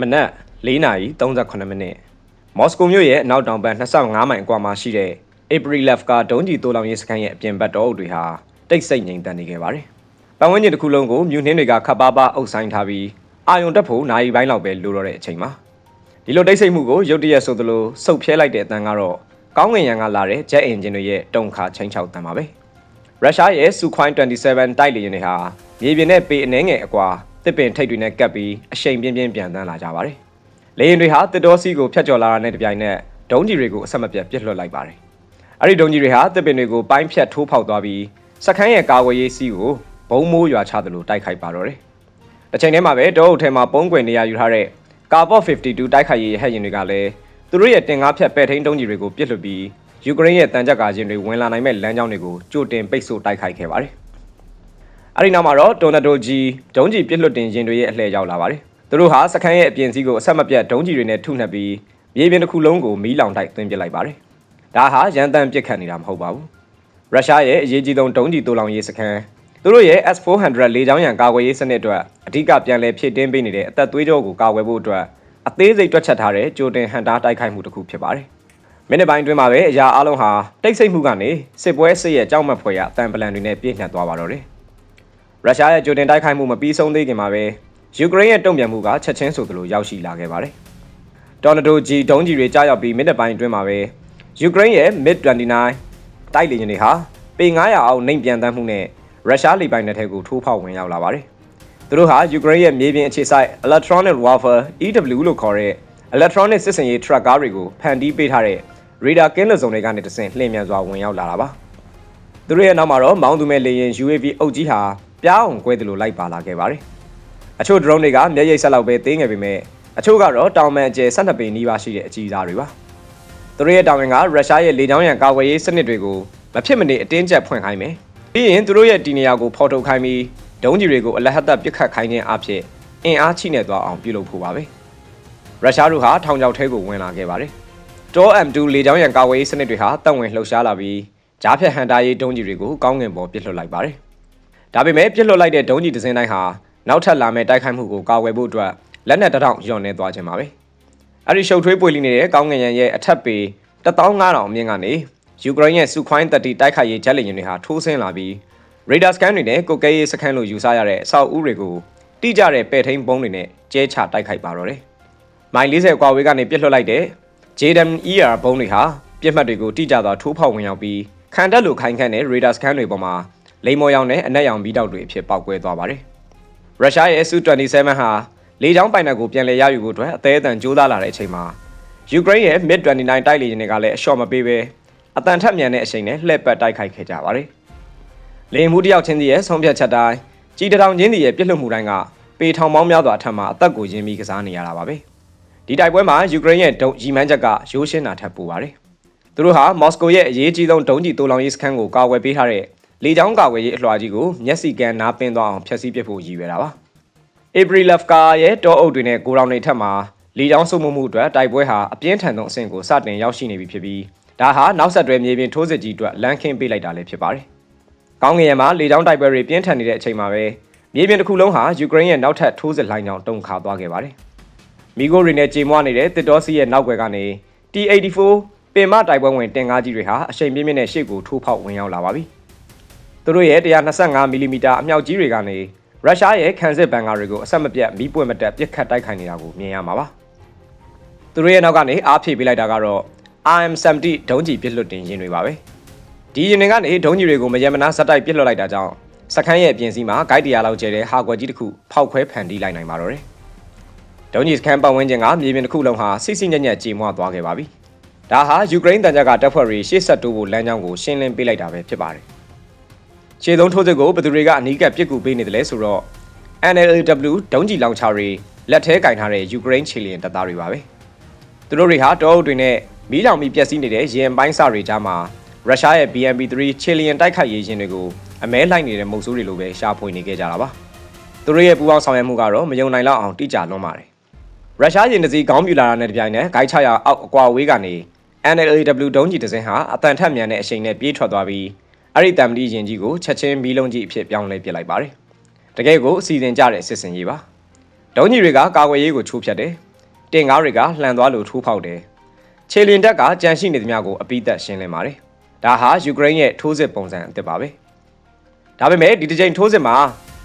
မနက်4:38မိနစ်မော်စကိုမြို့ရဲ့အနောက်တောင်ဘက်25မိုင်အကွာမှာရှိတဲ့ April Levka ဒုံးကျည်တိုးလောင်ရေးစခန်းရဲ့အပြင်ဘက်တော်အုပ်တွေဟာတိတ်ဆိတ်ငြိမ်သက်နေခဲ့ပါတယ်။ပတ်ဝန်းကျင်တစ်ခုလုံးကိုမြူနှင်းတွေကခပ်ပါးပါးအုပ်ဆိုင်ထားပြီးအာယုံတက်ဖို့နိုင်ပိုင်းလောက်ပဲလိုတော့တဲ့အချိန်မှာဒီလိုတိတ်ဆိတ်မှုကိုရုတ်တရက်ဆိုသလိုစုပ်ဖြဲလိုက်တဲ့အတန်းကတော့ကောင်းငင်ရံကလာတဲ့ jet engine တွေရဲ့တုံခါချင်းချောက်တန်ပါပဲ။ရုရှားရဲ့ Sukhoi 27တိုက်လေယာဉ်တွေဟာမြေပြင်နဲ့ပေအနှဲငယ်အကွာတစ်ပင်ထိပ်တွေနဲ့ကပ်ပြီးအရှိန်ပြင်းပြင်းပြန်တန်းလာကြပါတယ်။လေယာဉ်တွေဟာတစ်တော်စီကိုဖျက်ကျော်လာတာနဲ့တပြိုင်နက်ဒုံးကြီးတွေကိုအဆက်မပြတ်ပစ်လွှတ်လိုက်ပါတယ်။အဲ့ဒီဒုံးကြီးတွေဟာတစ်ပင်တွေကိုပိုင်းဖြတ်ထိုးဖောက်သွားပြီးစခန်းရဲ့ကာဝေးရေးစီးကိုဘုံမိုးရွာချသလိုတိုက်ခိုက်ပါတော့တယ်။တစ်ချိန်တည်းမှာပဲတောအုပ်ထဲမှာပုံးကွယ်နေရယူထားတဲ့ကာဘော့52တိုက်ခိုက်ရေးဟက်ရင်တွေကလည်းသူတို့ရဲ့တင်ကားဖြတ်ပဲ့ထိန်းဒုံးကြီးတွေကိုပစ်လွှတ်ပြီးယူကရိန်းရဲ့တန်ကြပ်ကာချင်းတွေဝင်လာနိုင်မဲ့လမ်းကြောင်းတွေကိုကြိုတင်ပိတ်ဆို့တိုက်ခိုက်ခဲ့ပါတယ်။ အဲဒီနောက်မှာတော့တော်နဒိုကြီးဒုံးကြီးပစ်လွှတ်တင်ရင်တွေရဲ့အလှည့်ရောက်လာပါတယ်။သူတို့ဟာစခန်းရဲ့အပြင်စီးကိုအဆက်မပြတ်ဒုံးကြီးတွေနဲ့ထုနှက်ပြီးမြေပြင်တစ်ခုလုံးကိုမီးလောင်တိုက်သွင်းပစ်လိုက်ပါတယ်။ဒါဟာရန်တမ်းပစ်ခတ်နေတာမဟုတ်ပါဘူး။ရုရှားရဲ့အရေးကြီးဆုံးဒုံးကြီးတိုးလောင်ရေးစခန်းသူတို့ရဲ့ S400 လေကြောင်းရန်ကာကွယ်ရေးစနစ်အတွက်အဓိကပြန်လည်ဖြည့်တင်းပေးနေတဲ့အသက်သွေးကြောကိုကာကွယ်ဖို့အတွက်အသေးစိတ်တွက်ချက်ထားတဲ့ကြိုတင်ဟန်တာတိုက်ခိုက်မှုတစ်ခုဖြစ်ပါတယ်။မိနစ်ပိုင်းအတွင်းမှာပဲအရာအလုံးဟာတိတ်ဆိတ်မှုကနေစစ်ပွဲစစ်ရဲ့ကြောက်မက်ဖွယ်ရအတန်ပလန်တွေနဲ့ပြည့်ညတ်သွားပါတော့တယ်။ ရုရှားရဲ့ကြိုတင်တိုက်ခိုက်မှုမပြီးဆုံးသေးခင်မှာပဲယူကရိန်းရဲ့တုံ့ပြန်မှုကချက်ချင်းဆိုသလိုရောက်ရှိလာခဲ့ပါတယ်။တော်နဒိုဂျီဒုံးကြီးတွေကြားရောက်ပြီးမိနစ်ပိုင်းအတွင်းမှာပဲယူကရိန်းရဲ့ MiG-29 တိုက်လေယာဉ်တွေဟာပေ900အောက်နှိမ်ပြန်တမ်းမှုနဲ့ရုရှားလေပိုင်နယ်ထဲကိုထိုးဖောက်ဝင်ရောက်လာပါတယ်။သူတို့ဟာယူကရိန်းရဲ့မြေပြင်အခြေစိုက် Electronic Warfare EW လို့ခေါ်တဲ့ Electronic စစ်စင်ရေး truck ကားတွေကိုဖန်တီးပေးထားတဲ့ radar ကင်းလက်စုံတွေကနေတဆင့်လှည့်မြန်စွာဝင်ရောက်လာတာပါ။သူတို့ရဲ့နောက်မှာတော့မောင်းသူမဲ့လေယာဉ် UAV အုပ်ကြီးဟာ ပြားအောင်ကွဲသလိုလိုက်ပါလာခဲ့ပါတယ်။အချို့ drone တွေကမျက်ရည်ဆက်လောက်ပဲသေးငယ်ပေမဲ့အချို့ကတော့တောင်ပန်အကျယ်12ပေနီးပါးရှိတဲ့အကြီးစားတွေပါ။သူတို့ရဲ့တောင်ပန်ကရုရှားရဲ့လေကြောင်းရန်ကာကွယ်ရေးစနစ်တွေကိုမဖြစ်မနေအတင်းကျပ်ဖွင့်ခိုင်းမယ်။ပြီးရင်သူတို့ရဲ့ဒီနေရာကိုဖော်ထုတ်ခိုင်းပြီးဒုံးကြီးတွေကိုအလဟတ်သက်ပစ်ခတ်ခိုင်းခြင်းအဖြစ်အင်အားချိနဲ့သွားအောင်ပြုလုပ်ဖို့ပါပဲ။ရုရှားတို့ဟာထောင်ချောက်ထဲကိုဝင်လာခဲ့ပါတယ်။တော M2 လေကြောင်းရန်ကာဝေးစနစ်တွေဟာတပ်ဝင်လှုပ်ရှားလာပြီးကြားဖြတ်ဟန်တာရေးဒုံးကြီးတွေကိုကောင်းကင်ပေါ်ပစ်လွှတ်လိုက်ပါတယ်။ ဒါပေမဲ့ပစ်လွှတ်လိုက်တဲ့ဒုံးကြီးတစ်စင်းတိုင်းဟာနောက်ထပ်လာမယ့်တိုက်ခိုက်မှုကိုကာကွယ်ဖို့အတွက်လက်နက်တထောင်ညှော်နေသွားခြင်းပါပဲ။အဲဒီရှုပ်ထွေးပွေလီနေတဲ့ကောင်းကင်ရန်ရဲ့အထက်ပေ15000အမြင့်ကနေယူကရိန်းရဲ့စုခွိုင်း30တိုက်ခိုက်ရေးဂျက်လေယာဉ်တွေဟာထိုးဆင်းလာပြီး radar scan တွေနဲ့ကိုကဲရေးစခန်းလိုယူဆရတဲ့အဆောက်အဦတွေကိုတိကျတဲ့ပဲ့ထိန်ပုံးတွေနဲ့ကျဲချတိုက်ခိုက်ပါတော့တယ်။မိုင်40ကွာဝေးကနေပြစ်လွှတ်လိုက်တဲ့ JDM ER ဘုံတွေဟာပြစ်မှတ်တွေကိုတိကျစွာထိုးဖောက်ဝင်ရောက်ပြီးခံတက်လိုခိုင်ခန့်တဲ့ radar scan တွေပေါ်မှာ လိမ်မော်ရောင်နဲ့အနက်ရောင်ဘီတောက်တွေအဖြစ်ပေါက်ကွဲသွားပါတယ်။ရုရှားရဲ့ Su-27 ဟာလေကြောင်းပိုင်နက်ကိုပြန်လည်ရယူဖို့အတွက်အသေးအတန်ကြိုးစားလာတဲ့အချိန်မှာယူကရိန်းရဲ့ MiG-29 တိုက်လေယာဉ်တွေကလည်းအလျှော့မပေးဘဲအတန်ထက်မြန်တဲ့အချိန်နဲ့လှည့်ပတ်တိုက်ခိုက်ခဲ့ကြပါတယ်။လေမှုတယောက်ချင်းစီရဲ့ဆုံးဖြတ်ချက်တိုင်းကြီးတောင်ချင်းစီရဲ့ပြစ်လွတ်မှုတိုင်းကပေထောင်ပေါင်းများစွာအထက်မှာအသက်ကိုရင်းပြီးကစားနေရတာပါပဲ။ဒီတိုက်ပွဲမှာယူကရိန်းရဲ့ဒုံရီမန်းချက်ကရိုးရှင်းတာထပ်ပူပါတယ်။သူတို့ဟာမော်စကိုရဲ့အရေးကြီးဆုံးဒုံးကျည်တိုးလောင်ရေးစခန်းကိုကာကွယ်ပေးထားတဲ့ လေကြောင်းကာကွယ်ရေးအလွှာကြီးကိုမျက်စိကန်းနားပင်းသွားအောင်ဖျက်ဆီးပစ်ဖို့ရည်ရွယ်တာပါ။ April Levka ရဲ့တောအုပ်တွေနဲ့ကိုရောင်တွေထက်မှာလေကြောင်းစုမှုမှုအတွက်တိုက်ပွဲဟာအပြင်းထန်ဆုံးအဆင့်ကိုစတင်ရောက်ရှိနေပြီဖြစ်ပြီးဒါဟာနောက်ဆက်တွဲမြေပြင်ထိုးစစ်ကြီးအတွက်လမ်းခင်းပေးလိုက်တာလည်းဖြစ်ပါတယ်။ကောင်းငင်ရမှာလေကြောင်းတိုက်ပွဲတွေပြင်းထန်နေတဲ့အချိန်မှာပဲမြေပြင်တစ်ခုလုံးဟာယူကရိန်းရဲ့နောက်ထပ်ထိုးစစ်လိုင်းကြောင့်တုံခါသွားခဲ့ပါတယ်။မီဂိုရီနဲ့ကြေမွားနေတဲ့တစ်တော်စီရဲ့နောက်ွယ်ကနေ T84 ပင်မတိုက်ပွဲဝင်တင်ကားကြီးတွေဟာအရှိန်ပြင်းပြင်းနဲ့ရှေ့ကိုထိုးဖောက်ဝင်ရောက်လာပါပြီ။ သူတို့ရဲ့125မီလီမီတာအမြောက်ကြီးတွေကနေရုရှားရဲ့ခံစစ်ဘန်ကာတွေကိုအဆက်မပြတ်မီးပွင့်မတက်ပစ်ခတ်တိုက်ခိုက်နေတာကိုမြင်ရမှာပါ။သူတို့ရဲ့နောက်ကနေအားဖြည့်ပေးလိုက်တာကတော့ RM70 ဒုံးကျည်ပစ်လွတ်တင်ရင်တွေပါပဲဒီရင်တွေကနေဒုံးကျည်တွေကိုမယမနာဇက်တိုက်ပစ်လွတ်လိုက်တာကြောင့်စခန်းရဲ့အပြင်စီမှာဂိုက်တရာလောက်ကျဲတဲ့ဟာကွက်ကြီးတစ်ခုဖောက်ခွဲဖန်တီးလိုက်နိုင်ပါတော့တယ်ဒုံးကျည်စခန်းပတ်ဝန်းကျင်ကမြေပြင်တစ်ခုလုံးဟာစိစိညက်ညက်ကြေမွသွားခဲ့ပါပြီဒါဟာယူကရိန်းတန်ကြပ်ကတပ်ဖွဲ့တွေရှေ့ဆက်တိုးဖို့လမ်းကြောင်းကိုရှင်းလင်းပေးလိုက်တာပဲဖြစ်ပါတယ် ခြေသုံးထိုးစစ်ကိုဘယ်သူတွေကအနီးကပ်ပစ်ကူပေးနေတယ်လဲဆိုတော့ NLW ဒုံးကျည်လောင်ချာတွေလက်ထဲကင်ထားတဲ့ယူကရိန်းခြေလျင်တပ်သားတွေပါပဲသူတို့တွေဟာတောအုပ်တွေနဲ့မီးလောင်ပြီးပျက်စီးနေတဲ့ရင်ပိုင်းစတွေကြားမှာရုရှားရဲ့ BMP-3 ချီလီယန်တိုက်ခိုက်ရေးရင်တွေကိုအမဲလိုက်နေတဲ့မုတ်ဆိုးတွေလိုပဲရှာဖွေနေခဲ့ကြတာပါသူတို့ရဲ့ပူးပေါင်းဆောင်ရွက်မှုကတော့မယုံနိုင်လောက်အောင်တိကျလွန်းပါတယ်ရုရှားရင်တစည်းခေါင်းပြူလာတာနဲ့တပြိုင်နက်ဂိုက်ချရအောက်အကွာဝေးကနေ NLAW ဒုံးကြီးတစ်စင်းဟာအတန်ထက်မြန်တဲ့အချိန်နဲ့ပြေးထွက်သွားပြီး အဲ့ဒီတမ်မတီရင်ကြီးကိုချက်ချင်းမီးလုံးကြီးအဖြစ်ပြောင်းလဲပစ်လိုက်ပါတယ်တကယ်ကိုအစီအစဉ်ကြတဲ့စစ်စင်ရေးပါဒုံးကြီးတွေကကာကွယ်ရေးကိုချိုးဖျက်တယ်တင်ကားတွေကလှန်သွားလို့ထိုးဖောက်တယ်ခြေလင်တက်ကကြန့်ရှိနေသမျှကိုအပိသက်ရှင်းလင်းပါတယ်ဒါဟာယူကရိန်းရဲ့ထိုးစစ်ပုံစံအသစ်ပါပဲဒါပေမဲ့ဒီတစ်ချိန်ထိုးစစ်မှာ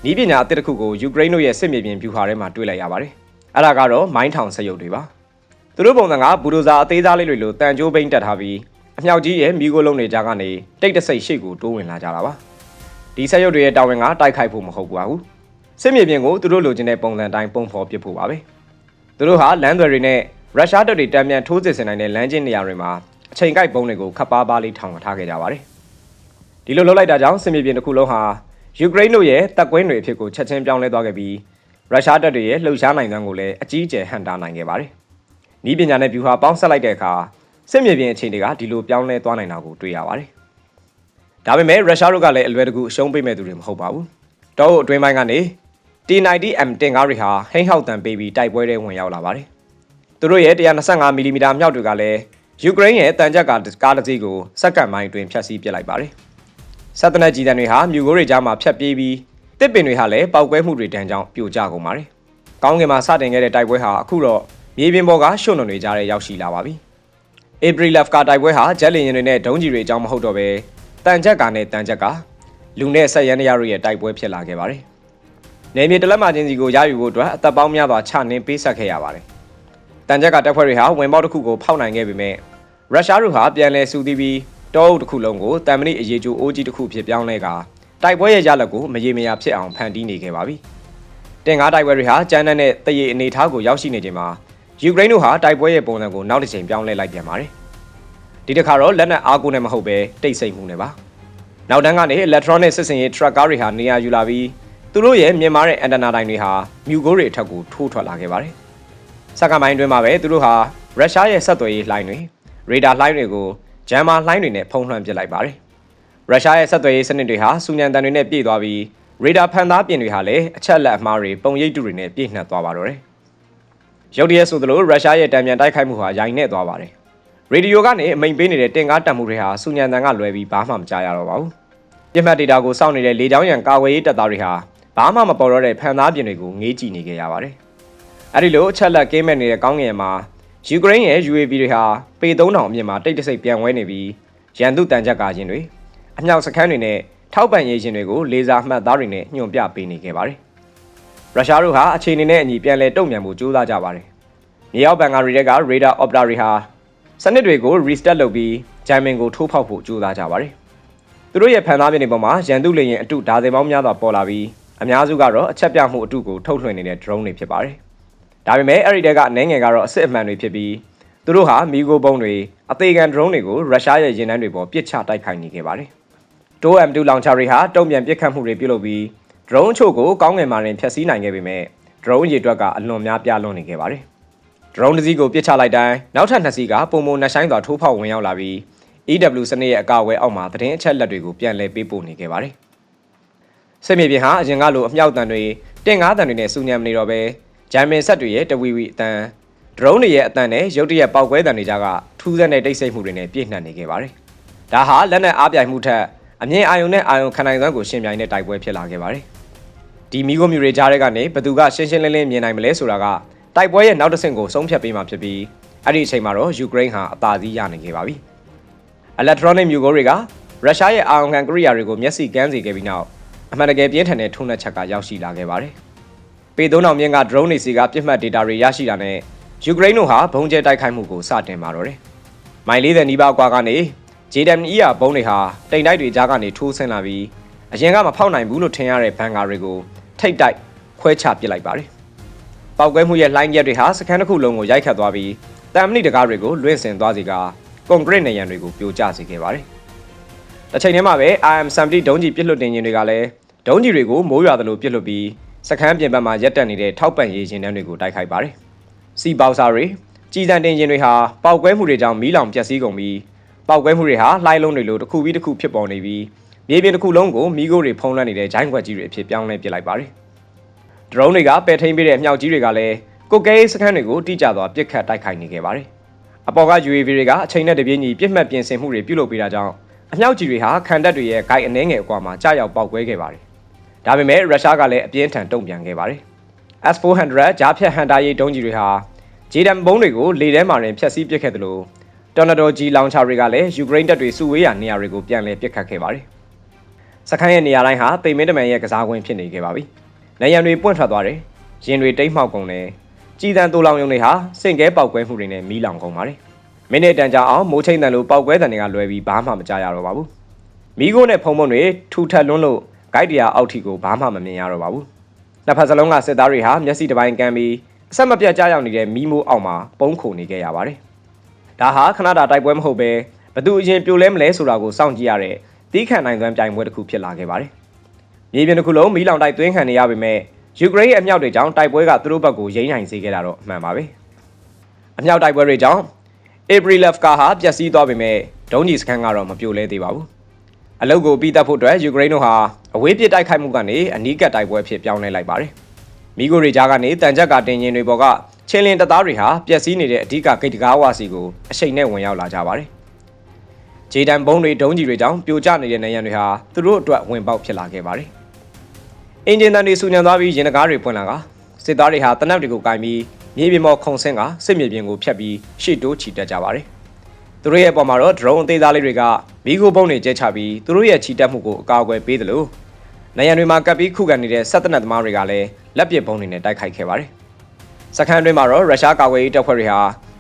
ဤပညာအသစ်တစ်ခုကိုယူကရိန်းတို့ရဲ့စစ်မြေပြင်ဗျူဟာထဲမှာတွေ့လိုက်ရပါတယ်အဲ့ဒါကတော့မိုင်းထောင်စက်ရုပ်တွေပါသူတို့ပုံစံကဘူဒိုဇာအသေးစားလေးတွေလိုတန်ကြိုးဘိန်းတက်ထားပြီး အမြောက်ကြီးရဲ့မိโกလုံးတွေကြားကနေတိတ်တဆိတ်ရှိတ်ကိုတိုးဝင်လာကြတာပါဒီစက်ရုပ်တွေရဲ့တာဝန်ကတိုက်ခိုက်ဖို့မဟုတ်ပါဘူးစစ်မြေပြင်ကိုသူတို့လိုချင်တဲ့ပုံစံတိုင်းပုံဖော်ပစ်ဖို့ပါပဲသူတို့ဟာလမ်းသွယ်တွေနဲ့ရုရှားတပ်တွေတံပြန်ထိုးစစ်ဆင်နိုင်တဲ့လမ်းကျဉ်နေရာတွေမှာအချိန်ကိုက်ပုံတွေကိုခပ်ပါးပါးလေးထောင်ထားခဲ့ကြပါတယ်ဒီလိုလုပ်လိုက်တာကြောင့်စစ်မြေပြင်တစ်ခုလုံးဟာယူကရိန်းတို့ရဲ့တပ်ကွင်းတွေအဖြစ်ကိုချက်ချင်းပြောင်းလဲသွားခဲ့ပြီးရုရှားတပ်တွေရဲ့လှုပ်ရှားနိုင်စွမ်းကိုလည်းအကြီးအကျယ်ဟန်တာနိုင်ခဲ့ပါတယ်။ဤပညာနဲ့ဗျူဟာပေါင်းဆက်လိုက်တဲ့အခါ စစ်မြေပြင်အခြေအနေကဒီလိုပြောင်းလဲသွားနိုင်တာကိုတွေ့ရပါတယ်။ဒါပေမဲ့ရုရှားတို့ကလည်းအလွယ်တကူအရှုံးပေးမဲ့သူတွေမဟုတ်ပါဘူး။တောအုပ်အတွင်းပိုင်းကနေ T90M တင်ကားတွေဟာဟိန်းဟောက်တန်ပေးပြီးတိုက်ပွဲတွေဝင်ရောက်လာပါတယ်။သူတို့ရဲ့125မီလီမီတာမြောက်တွေကလည်းယူကရိန်းရဲ့တန်ကြပ်ကာကားတစ်စီးကိုစက္ကန့်ပိုင်းအတွင်းဖျက်ဆီးပစ်လိုက်ပါတယ်။ဆက်တနက်ကြီးတန်းတွေဟာမြူကိုတွေကြားမှာဖျက်ပြေးပြီးတစ်ပင်တွေဟာလည်းပောက်ကွဲမှုတွေတန်းကြောင့်ပြိုကျကုန်ပါတယ်။ကောင်းကင်မှာစတင်ခဲ့တဲ့တိုက်ပွဲဟာအခုတော့မြေပြင်ပေါ်ကရှုံ့နှုံတွေကြားထဲရောက်ရှိလာပါပြီ။ April Left ကတိုက်ပွဲဟာဂျက်လင်ရင်တွေနဲ့ဒုံးကြီးတွေအကြောင်းမဟုတ်တော့ပဲတန်ကြပ်ကာနဲ့တန်ကြပ်ကာလူနဲ့ဆက်ရန်တရားတို့ရဲ့တိုက်ပွဲဖြစ်လာခဲ့ပါတယ်။နေမြေတလက်မချင်းစီကိုရယူဖို့အတွက်အသက်ပေါင်းများစွာချနှင်းပေးဆက်ခဲ့ရပါတယ်။တန်ကြပ်ကာတပ်ဖွဲ့တွေဟာဝင်ပေါက်တစ်ခုကိုဖောက်နိုင်ခဲ့ပေမဲ့ရုရှားတို့ဟာပြန်လည်စူးသီးပြီးတောအုပ်တစ်ခုလုံးကိုတံမဏိအရေးကျိုးအိုးကြီးတစ်ခုဖြစ်ပြောင်းလဲကာတိုက်ပွဲရဲ့ရလဒ်ကိုမရေမရာဖြစ်အောင်ဖန်တီးနေခဲ့ပါပြီ။တင်ကားတိုက်ပွဲတွေဟာကျန်းတဲ့တရေအနေထားကိုရောက်ရှိနေချိန်မှာ ယူကရိန်းတို့ဟာတိုက်ပွဲရဲ့ပုံစံကိုနောက်တစ်ချိန်ပြောင်းလဲလိုက်ပြန်ပါတယ်။ဒီတစ်ခါတော့လက်နက်အားကိုးနဲ့မဟုတ်ပဲတိတ်ဆိတ်မှုနဲ့ပါ။နောက်တန်းကနေ electronic စစ်စင်ရေး truck ကားတွေဟာနေရာယူလာပြီးသူတို့ရဲ့မြင်မာတဲ့အန်တနာတိုင်းတွေဟာမြူကိုတွေအထက်ကိုထိုးထွက်လာခဲ့ပါတယ်။စက္ကန့်ပိုင်းတွင်းမှာပဲသူတို့ဟာရုရှားရဲ့ဆက်သွယ်ရေးလှိုင်းတွေရေဒါလှိုင်းတွေကိုဂျမ်မာလှိုင်းတွေနဲ့ဖုံးလွှမ်းပစ်လိုက်ပါတယ်။ရုရှားရဲ့ဆက်သွယ်ရေးစနစ်တွေဟာစူညံတန်တွေနဲ့ပြည့်သွားပြီးရေဒါဖန်သားပြင်တွေဟာလည်းအချက်လက်အမှားတွေပုံရိပ်တုတွေနဲ့ပြည့်နှက်သွားပါတော့တယ်။ ရုတ်တရက်ဆိုသလိုရုရှားရဲ့တံပြန်တိုက်ခိုက်မှုဟာရိုင်နဲ့သွားပါတယ်။ရေဒီယိုကနေအမိန်ပေးနေတဲ့တင်ကားတံမှုတွေဟာစူညံတန်ကလွဲပြီးဘာမှမကြားရတော့ပါဘူး။ပြစ်မှတ်ဒေတာကိုစောင့်နေတဲ့လေကြောင်းရန်ကာကွယ်ရေးတပ်သားတွေဟာဘာမှမပေါ်တော့တဲ့ဖန်သားပြင်တွေကိုငေးကြည့်နေကြရပါတယ်။အဲဒီလိုအချက်လက်ကင်းမဲ့နေတဲ့ကောင်းငင်မှာယူကရိန်းရဲ့ UAV တွေဟာပေ3000အမြင့်မှာတိတ်တဆိတ်ပြန်ဝဲနေပြီးရန်သူတန်ကြပ်ကာခြင်းတွေအမြောက်စခန်းတွေနဲ့ထောက်ပံ့ရေးခြင်းတွေကိုလေဆာမှတ်သားတွေနဲ့ညွှန်ပြပေးနေခဲ့ပါတယ်။ ရုရှားတို့ဟာအခြေအနေနဲ့အညီပြန်လည်တုံ့ပြန်မှုကြိုးစားကြပါတယ်။မြေအောက်ဘန်ကာရီတွေက radar operator တွေဟာစနစ်တွေကို restart လုပ်ပြီးဂျိုင်မင်ကိုထိုးဖောက်ဖို့ကြိုးစားကြပါတယ်။သူတို့ရဲ့ဖန်သားပြင်တွေပေါ်မှာရန်သူလေရင်အတုဒါဇင်ပေါင်းများစွာပေါ်လာပြီးအများစုကတော့အချက်ပြမှုအတုကိုထုတ်လွှင့်နေတဲ့ drone တွေဖြစ်ပါတယ်။ဒါပေမဲ့အဲ့ဒီတဲကအနေငယ်ကတော့အစ်စ်အမှန်တွေဖြစ်ပြီးသူတို့ဟာမီဂိုဘုံတွေအသေးခံ drone တွေကိုရုရှားရဲ့ရင်နှန်းတွေပေါ်ပစ်ချတိုက်ခိုက်နေခဲ့ပါတယ်။ DOM 2 launcher တွေဟာတုံ့ပြန်ပစ်ခတ်မှုတွေပြုလုပ်ပြီး drone အချို့ကိုကောင်းငင်မာရင်ဖျက်ဆီးနိုင်ခဲ့ပေမဲ့ drone ရေတွက်ကအလွန်များပြားလွန်နေခဲ့ပါတယ်။ drone တစ်စီးကိုပစ်ချလိုက်တိုင်းနောက်ထပ်နှစ်စီးကပုံပုံနှဆိုင်စွာထိုးဖောက်ဝင်ရောက်လာပြီး EW စနစ်ရဲ့အကာအကွယ်အောက်မှာသတင်းအချက်လက်တွေကိုပြန်လည်ပေးပို့နေခဲ့ပါတယ်။စစ်မြေပြင်ဟာအရင်ကလိုအမြောက်တန်တွေတင်ကားတန်တွေနဲ့စူညံမနေတော့ပဲဂျမ်မင်ဆက်တွေရဲ့တဝီဝီအတန်ဒရုန်းတွေရဲ့အတန်နဲ့ရုတ်တရက်ပောက်ကွဲတန်တွေကြကထူးဆန်းတဲ့တိတ်ဆိတ်မှုတွေနဲ့ပြည့်နှက်နေခဲ့ပါတယ်။ဒါဟာလက်နက်အားပြိုင်မှုထက် အမြင့်အာယုံနဲ့အာယုံခံနိုင်စွမ်းကိုရှင်ပြိုင်တဲ့တိုက်ပွဲဖြစ်လာခဲ့ပါတယ်။ဒီမီဂိုမြူတွေကြားထဲကနေဘသူကရှင်းရှင်းလင်းလင်းမြင်နိုင်မလဲဆိုတာကတိုက်ပွဲရဲ့နောက်တစ်ဆင့်ကိုဆုံးဖြတ်ပေးမှာဖြစ်ပြီးအဲ့ဒီအချိန်မှာတော့ယူကရိန်းဟာအသာစီးရနေခဲ့ပါပြီ။ electronic မြူကိုတွေကရုရှားရဲ့အာယုံခံကိရိယာတွေကိုမျက်စိကန်းစေခဲ့ပြီးနောက်အမှန်တကယ်ပြင်းထန်တဲ့ထုံးနှက်ချက်ကရောက်ရှိလာခဲ့ပါတယ်။ပေ3000မြင့်က drone တွေစီကပြစ်မှတ် data တွေရရှိတာနဲ့ယူကရိန်းတို့ဟာဘုံကျဲတိုက်ခိုက်မှုကိုစတင်ပါတော့တယ်။မိုင်40နီးပါးကွာကနေ JDM-ER ဘုံတွေဟာတိမ်တိုက်တွေကြားကနေထိုးဆင်းလာပြီးအရင်ကမဖောက်နိုင်ဘူးလို့ထင်ရတဲ့ဘန်ကာတွေကိုထိတ်တိုက်ခွဲချပစ်လိုက်ပါတယ်။ပောက်ကွဲမှုရဲ့လှိုင်းရက်တွေဟာစခန်းတစ်ခုလုံးကိုရိုက်ခတ်သွားပြီးတမ်မဏိတကားတွေကိုလွင့်စင်သွားစေကကွန်ကရစ်နေရန်တွေကိုပြိုကျစေခဲ့ပါတယ်။တစ်ချိန်တည်းမှာပဲ IM-70 ဒုံးကျည်ပစ်လွတ်တင်ခြင်းတွေကလည်းဒုံးကျည်တွေကိုမိုးရွာသလိုပစ်လွတ်ပြီးစခန်းပြင်ပမှာရက်တက်နေတဲ့ထောက်ပံ့ရေးရင်တန်းတွေကိုတိုက်ခိုက်ပါတယ်။စီပေါစာတွေကြီးစံတင်ရင်တွေဟာပောက်ကွဲမှုတွေကြောင့်မီးလောင်ပျက်စီးကုန်ပြီး ပောက်ကွဲမှုတွေဟာလှိုင်းလုံးတွေလိုတစ်ခုပြီးတစ်ခုဖြစ်ပေါ်နေပြီးမြေပြင်တစ်ခုလုံးကိုမီးခိုးတွေဖုံးလွှမ်းနေတဲ့ဂျိုင်းခွက်ကြီးတွေအဖြစ်ပြောင်းလဲပစ်လိုက်ပါတယ်။ဒရုန်းတွေကပယ်ထိန်ပေးတဲ့အမြောက်ကြီးတွေကလည်းကိုကဲစခန်းတွေကိုတိကျစွာပစ်ခတ်တိုက်ခိုက်နေခဲ့ပါတယ်။အပေါ်က UAV တွေကအချိန်နဲ့တပြေးညီပြစ်မှတ်ပြင်ဆင်မှုတွေပြုလုပ်ပေးတာကြောင့်အမြောက်ကြီးတွေဟာခံတပ်တွေရဲ့ဂိုက်အနှဲငယ်အကွာမှာကြာရောက်ပေါက်ကွဲခဲ့ပါတယ်။ဒါပေမဲ့ရုရှားကလည်းအပြင်းထန်တုံ့ပြန်ခဲ့ပါတယ်။ S400 ဂျားဖြတ်ဟန်တာရေးဒုံးကြီးတွေဟာဂျေဒန်ဘုံတွေကိုလေထဲမှာတင်ဖျက်ဆီးပစ်ခဲ့တယ်လို့ တော်နာဒိုဂျီလောင်ချာတွေကလည်းယူကရိန်းတပ်တွေစုဝေးရာနေရာတွေကိုပြန်လည်ပစ်ခတ်ခဲ့ပါတယ်။စခန်းရဲ့နေရာတိုင်းဟာတိမ်မင်းတမန်ရဲ့ကစားကွင်းဖြစ်နေခဲ့ပါပြီ။နေရန်တွေပွင့်ထွက်သွားတယ်။ရင်တွေတိတ်မှောက်ကုန်တယ်။ကြည်တန်တူလောင်ယုံတွေဟာစင်ကဲပေါက်ကွဲမှုတွေနဲ့မီးလောင်ကုန်ပါတယ်။မိနစ်တန်ကြာအောင်မိုးချိန်တန်လိုပေါက်ကွဲတန်တွေကလွယ်ပြီးဘာမှမကြားရတော့ပါဘူး။မီးခိုးနဲ့ဖုံဖုံတွေထူထပ်လွန်းလို့ဂိုက်တရာအောက်ထီကိုဘာမှမမြင်ရတော့ပါဘူး။နှစ်ဖက်စလုံးကစစ်သားတွေဟာမျက်စိတစ်ပိုင်းကမ်းပြီးအဆက်မပြတ်ကြားရောက်နေတဲ့မီးမိုးအောက်မှာပုံခုန်နေခဲ့ရပါတယ်။ ဒါဟာခဏတာတိုက်ပွဲမဟုတ်ပဲဘသူအရင်ပြိုလဲမလဲဆိုတာကိုစောင့်ကြည့်ရတဲ့တီးခန့်နိုင်သွမ်းပြိုင်ပွဲတစ်ခုဖြစ်လာခဲ့ပါတယ်။မြေပြင်တစ်ခုလုံးမီးလောင်တိုက်သွင်းခံနေရပေမဲ့ယူကရိန်းရဲ့အမြောက်တွေကြောင့်တိုက်ပွဲကသူတို့ဘက်ကိုရိမ့်နိုင်စေခဲ့တာတော့အမှန်ပါပဲ။အမြောက်တိုက်ပွဲတွေကြောင့် Abrilevka ဟာပျက်စီးသွားပေမဲ့ဒုံးကြီးစခန်းကတော့မပြိုလဲသေးပါဘူး။အလုတ်ကိုပြီးတက်ဖို့အတွက်ယူကရိန်းတို့ဟာအဝေးပစ်တိုက်ခိုက်မှုကနေအနီးကပ်တိုက်ပွဲအဖြစ်ပြောင်းလဲလိုက်ပါတယ်။မီဂိုရီဂျာကနေတန်ကြက်ကတင်ရင်တွေပေါ်က ချင်းလင်းတပ်သားတွေဟာပျက်စီးနေတဲ့အဓိကဂိတ်တကားဝါစီကိုအရှိန်နဲ့ဝင်ရောက်လာကြပါတယ်။ဂျေဒန်ဘုံတွေဒုံးကြီးတွေကြောင့်ပြိုကျနေတဲ့နေရန်တွေဟာသူတို့အတွက်ဝင်ပေါက်ဖြစ်လာခဲ့ပါတယ်။အင်ဂျင်တန်တွေဆူညံသွားပြီးရင်တကားတွေပွင့်လာကစစ်သားတွေဟာတနက်တွေကိုကင်ပြီးမြေပြင်ပေါ်ခုန်ဆင်းကစစ်မြေပြင်ကိုဖျက်ပြီးရှေ့တိုးချီတက်ကြပါတယ်။သူတို့ရဲ့အပေါ်မှာတော့ drone အသေးသားလေးတွေကမီဂိုဘုံတွေကျဲချပြီးသူတို့ရဲ့ချီတက်မှုကိုအကာအကွယ်ပေးတယ်လို့နေရန်တွေမှာကပ်ပြီးခုခံနေတဲ့ဆက်တနက်သမားတွေကလည်းလက်ပစ်ဘုံတွေနဲ့တိုက်ခိုက်ခဲ့ပါတယ်။ စခန်းတွင်းမှာတော့ရုရှားကာကွယ်ရေးတပ်ဖွဲ့တွေဟာ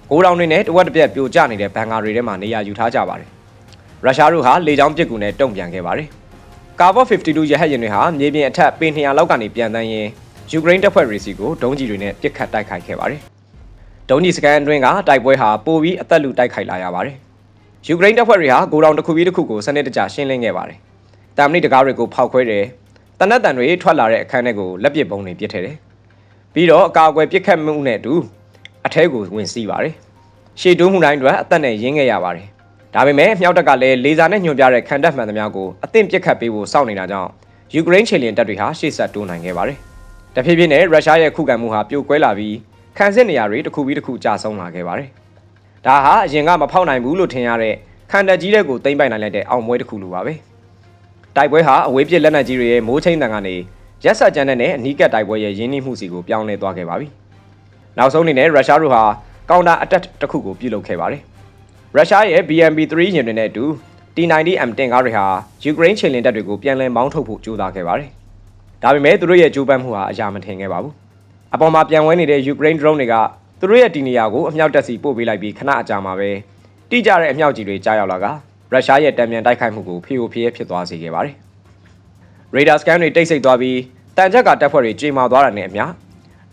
ဂိုးတောင်တွေနဲ့တဝက်တစ်ပြက်ပြိုကျနေတဲ့ဘန်ကာတွေထဲမှာနေရာယူထားကြပါတယ်။ရုရှားတို့ဟာလေကြောင်းပစ်ကူနဲ့တုံ့ပြန်ခဲ့ပါတယ်။ကာဗော့52ရဟတ်ယာဉ်တွေဟာမြေပြင်အထက်ပေ200လောက်ကနေပြန်တန်းရင်းယူကရိန်းတပ်ဖွဲ့တွေစီကိုဒုံးကျည်တွေနဲ့ပစ်ခတ်တိုက်ခိုက်ခဲ့ပါတယ်။ဒုံးကျည်စကန်အတွင်းကတိုက်ပွဲဟာပိုပြီးအသက်လူတိုက်ခိုက်လာရပါတယ်။ယူကရိန်းတပ်ဖွဲ့တွေဟာဂိုးတောင်တစ်ခုပြီးတစ်ခုကိုစနစ်တကျရှင်းလင်းခဲ့ပါတယ်။တာမဏိတကားတွေကိုဖောက်ခွဲတယ်။တနက်တန်တွေထွက်လာတဲ့အခန်းထဲကိုလက်ပစ်ပုံးတွေပစ်ထည့်တယ်။ ပြီးတော့အကာအကွယ်ပစ်ခတ်မှုနဲ့အတူအထဲကိုဝင်စီးပါတယ်။ရှေ့တိုးမှုတိုင်းအတွက်အသက်နဲ့ရင်းခဲ့ရပါတယ်။ဒါပေမဲ့မြောက်တက်ကလည်းလေဆာနဲ့ညွှန်ပြတဲ့ခံတပ်မှန်သမျှကိုအသင့်ပစ်ခတ်ပေးဖို့စောင့်နေတာကြောင့်ယူကရိန်းခြေလျင်တပ်တွေဟာရှေ့ဆက်တိုးနိုင်ခဲ့ပါတယ်။တဖြည်းဖြည်းနဲ့ရုရှားရဲ့ခုခံမှုဟာပြိုကွဲလာပြီးခံစစ်နေရာတွေတစ်ခုပြီးတစ်ခုကျဆုံးလာခဲ့ပါတယ်။ဒါဟာအရင်ကမဖောက်နိုင်ဘူးလို့ထင်ရတဲ့ခံတပ်ကြီးတဲ့ကိုသိမ့်ပိုင်နိုင်လိုက်တဲ့အောင်ပွဲတစ်ခုလိုပါပဲ။တိုက်ပွဲဟာအဝေးပြစ်လက်နက်ကြီးတွေရဲ့မိုးချိန်းတန်ကနေ ရက်ဆက်ကြမ်းတဲ့နဲ့အနီးကပ်တိုက်ပွဲရဲ့ရင်းနှီးမှုစီကိုပြောင်းလဲသွားခဲ့ပါပြီ။နောက်ဆုံးအနေနဲ့ရုရှားတို့ဟာကောင်တာအတက်တစ်ခုကိုပြုလုပ်ခဲ့ပါတယ်။ရုရှားရဲ့ BMP-3 ယာဉ်တွေနဲ့အတူ T90M တင်ကားတွေဟာယူကရိန်းခြေလျင်တပ်တွေကိုပြန်လည်မောင်းထုတ်ဖို့ကြိုးစားခဲ့ပါတယ်။ဒါပေမဲ့သူတို့ရဲ့ကြိုးပမ်းမှုဟာအရာမထင်ခဲ့ပါဘူး။အပေါ်မှာပြန်ဝဲနေတဲ့ယူကရိန်း drone တွေကသူတို့ရဲ့တီနေယာကိုအမြောက်တက်စီပို့ပေးလိုက်ပြီးခဏအကြာမှာပဲတိကျတဲ့အမြောက်ကြီးတွေကြားရောက်လာကရုရှားရဲ့တံပြန်တိုက်ခိုက်မှုကိုဖီယိုဖီယဲဖြစ်သွားစေခဲ့ပါတယ်။ radar scan တွေတိတ်ဆိတ်သွားပြီးတန်ကြက်ကတပ်ဖွဲ့တွေကြေမာသွားတာနဲ့အမျှ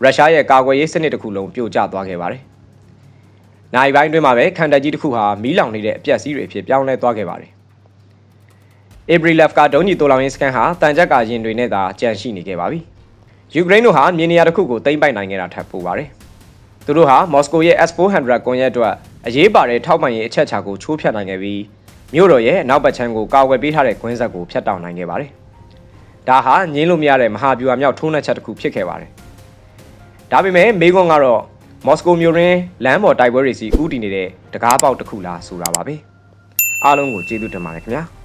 ရုရှားရဲ့ကာကွယ်ရေးစနစ်တစ်ခုလုံးပြိုကျသွားခဲ့ပါတယ်။နိုင်ပိုင်းတွင်းမှာပဲခံတပ်ကြီးတစ်ခုဟာမီးလောင်နေတဲ့အပြက်စီးတွေအဖြစ်ပြောင်းလဲသွားခဲ့ပါတယ်။ Abrilov ကဒုံးကြီးတိုးလောင်ရေးစကန်ဟာတန်ကြက်ကရင်တွေနဲ့သာကြန့်ရှိနေခဲ့ပါပြီ။ယူကရိန်းတို့ဟာမြေနေရာတစ်ခုကိုသိမ်းပိုက်နိုင်ခဲ့တာထပ်ပိုပါတယ်။သူတို့ဟာမော်စကိုရဲ့ S400 ကွန်ရက်အတွက်အရေးပါတဲ့ထောက်ပံ့ရေးအချက်ချာကိုချိုးဖျက်နိုင်ခဲ့ပြီးမြို့တော်ရဲ့နောက်ပတ်ချမ်းကိုကာဝယ်ပေးထားတဲ့ကွင်းဆက်ကိုဖျက်တောက်နိုင်ခဲ့ပါတယ်။ ဒါဟာငင်းလို့မရတဲ့မဟာဗျူဟာမြောက်ထိုးနှက်ချက်တစ်ခုဖြစ်ခဲ့ပါတယ်။ဒါပေမဲ့မေကွန်ကတော့မော်စကိုမြို့ရင်းလမ်းပေါ်တိုက်ပွဲတွေစီဥတည်နေတဲ့တကားပေါက်တစ်ခုလားဆိုတာပါပဲ။အားလုံးကိုကျေးဇူးတင်ပါတယ်ခင်ဗျာ။